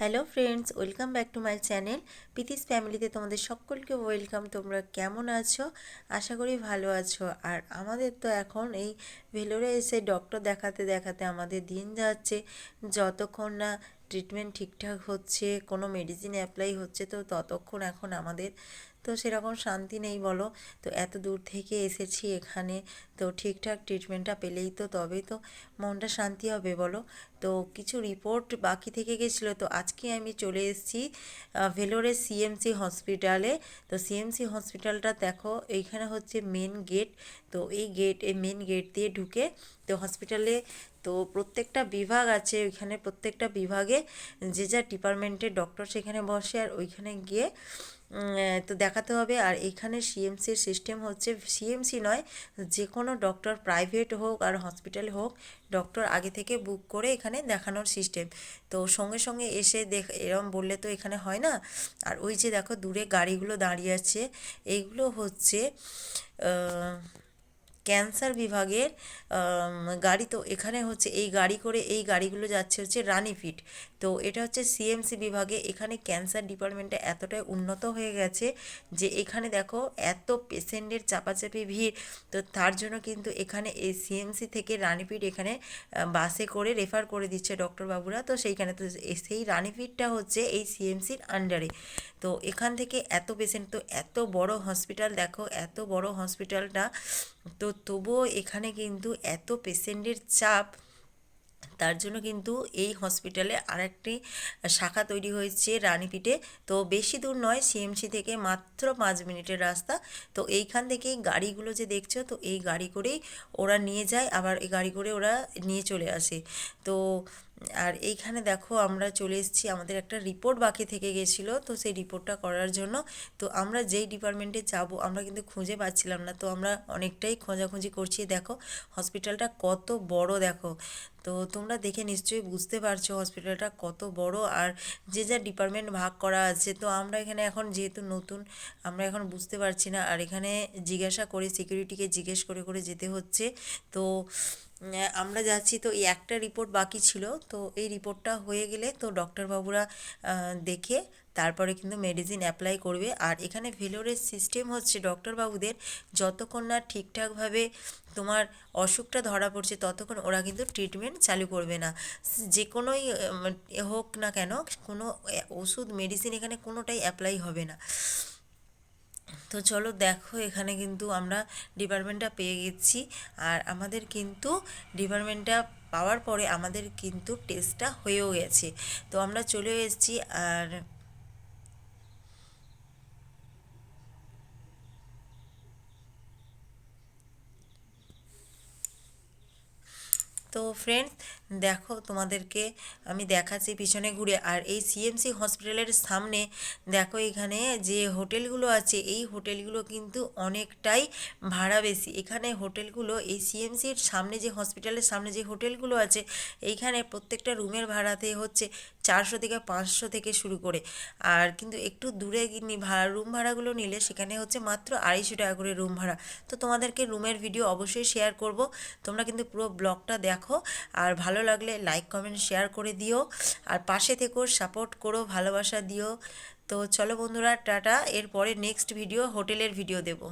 Hello friends, welcome back to my channel. পিতিস ফ্যামিলিতে তোমাদের সকলকে ওয়েলকাম। তোমরা কেমন আছো? আশা করি ভালো আছো। আর আমাদের তো এখন এই ভেলোরে এসে ডক্টর দেখাতে দেখাতে আমাদের দিন যাচ্ছে। যতক্ষণ না ট্রিটমেন্ট ঠিকঠাক হচ্ছে, কোনো মেডিসিন অ্যাপ্লাই হচ্ছে, তো ততক্ষণ এখন আমাদের তো সেরকম শান্তি নেই বলো। তো এত দূর থেকে এসেছি এখানে, তো ঠিকঠাক ট্রিটমেন্টটা পেলেই তো তবেই তো মনটা শান্তি হবে বলো। তো কিছু রিপোর্ট বাকি থেকে গেছিল, তো আজকে আমি চলে এসেছি ভেলোরের সিএমসি হসপিটালে তো সিএমসি হসপিটালটা দেখো, এইখানে হচ্ছে মেন গেট তো এই গেট এই মেন গেট দিয়ে ঢুকে, তো হসপিটালে তো প্রত্যেকটা বিভাগ আছে, ওইখানে প্রত্যেকটা বিভাগে যে যা ডিপার্টমেন্টের ডক্টর সেখানে বসে আর ওইখানে গিয়ে তো দেখাতে হবে। আর এখানে সিএমসির সিস্টেম হচ্ছে সিএমসি নয় যে কোনো ডক্টর প্রাইভেট হোক আর হসপিটাল হোক ডক্টর আগে থেকে বুক করে এখানে দেখানোর সিস্টেম তো সঙ্গে সঙ্গে এসে দেখ, এরম বললে তো এখানে হয় না? আর ওই যে দেখো দূরে গাড়িগুলো দাঁড়িয়ে আছে, এইগুলো হচ্ছে ক্যান্সার বিভাগের গাড়ি। তো এখানে হচ্ছে এই গাড়ি করে এই গাড়িগুলো যাচ্ছে হচ্ছে রানিফিট তো এটা হচ্ছে সিএমসি বিভাগে। এখানে ক্যান্সার ডিপার্টমেন্টে এতটাই উন্নত হয়ে গেছে যে এখানে দেখো এত পেশেন্টের চাপাচাপি ভিড়। তো তার জন্য কিন্তু এখানে এই সিএমসি থেকে রানিপিট এখানে বাসে করে রেফার করে দিচ্ছে ডক্টরবাবুরা। তো সেইখানে তো সেই রানিপিটটা হচ্ছে এই সিএমসির আন্ডারে তো এখান থেকে এত পেশেন্ট, তো এত বড় হসপিটাল দেখো, এত বড় হসপিটালটা তো তবুও এখানে কিন্তু এত পেশেন্টের চাপ, তার জন্য কিন্তু এই হসপিটালে আরেকটি শাখা তৈরি হয়েছে রানীপিঠে। তো বেশি দূর নয়, সিএমসি থেকে মাত্র পাঁচ মিনিটের রাস্তা। তো এইখান থেকেই গাড়িগুলো যে দেখছ, তো এই গাড়ি করেই ওরা নিয়ে যায়, আবার এই গাড়ি করে ওরা নিয়ে চলে আসে। তো আর এইখানে দেখো আমরা চলে এসেছি, আমাদের একটা রিপোর্ট বাকি থেকে গেছিল, তো সেই রিপোর্টটা করার জন্য। তো আমরা যেই ডিপার্টমেন্টে যাব, আমরা কিন্তু খুঁজে পাচ্ছিলাম না। তো আমরা অনেকটাই খোঁজাখুঁজি করছি। দেখো হসপিটালটা কত বড় দেখো। তো তোমরা দেখে নিশ্চয়ই বুঝতে পারছ হসপিটালটা কত বড়। আর যে যা ডিপার্টমেন্ট ভাগ করা আছে, তো আমরা এখানে এখন যেহেতু নতুন, আমরা এখন বুঝতে পারছি না। আর এখানে জিজ্ঞাসা করে সিকিউরিটিকে জিজ্ঞেস করে করে যেতে হচ্ছে। তো আমরা যাচ্ছি তো এই একটা রিপোর্ট বাকি ছিল। তো এই রিপোর্টটা হয়ে গেলে তো ডক্টরবাবুরা দেখে তারপরে কিন্তু মেডিসিন অ্যাপ্লাই করবে। আর এখানে ভেলোরের সিস্টেম হচ্ছে ডক্টরবাবুদের যতক্ষণ না ঠিকঠাকভাবে তোমার অসুখটা ধরা পড়ছে, ততক্ষণ ওরা কিন্তু ট্রিটমেন্ট চালু করবে না। যে কোনোই হোক না কেন, কোনো ওষুধ মেডিসিন এখানে কোনোটাই অ্যাপ্লাই হবে না। তো চলো দেখো, এখানে কিন্তু আমরা ডিপার্টমেন্টটা পেয়ে গেছি। আর আমাদের কিন্তু ডিপার্টমেন্টটা পাওয়ার পরে আমাদের কিন্তু টেস্টটা হয়েও গেছে। তো আমরা চলে এসেছি, আর তো ফ্রেন্ডস দেখো তোমাদেরকে আমি দেখাচ্ছি পিছনে ঘুরে। আর এই সিএমসি হসপিটালের সামনে দেখো এখানে যে হোটেলগুলো আছে, এই হোটেলগুলো কিন্তু অনেকটাই ভাড়া বেশি। এখানে হোটেলগুলো, এই সিএমসির সামনে যে হসপিটালের সামনে যে হোটেলগুলো আছে, এইখানে প্রত্যেকটা রুমের ভাড়াতে হচ্ছে চারশো থেকে পাঁচশো থেকে শুরু করে। আর কিন্তু একটু দূরে ভাড়া, রুম ভাড়াগুলো নিলে সেখানে হচ্ছে মাত্র আড়াইশো টাকা করে রুম ভাড়া। তো তোমাদেরকে রুমের ভিডিও অবশ্যই শেয়ার করব। তোমরা কিন্তু পুরো ব্লগটা দেখো আর ভালো লাগলে লাইক কমেন্ট শেয়ার করে দিও। আর পাশে থেকেও সাপোর্ট করো, ভালোবাসা দিও। তো চলো বন্ধুরা, টাটা। এরপরে নেক্সট ভিডিও হোটেলের ভিডিও দেবো।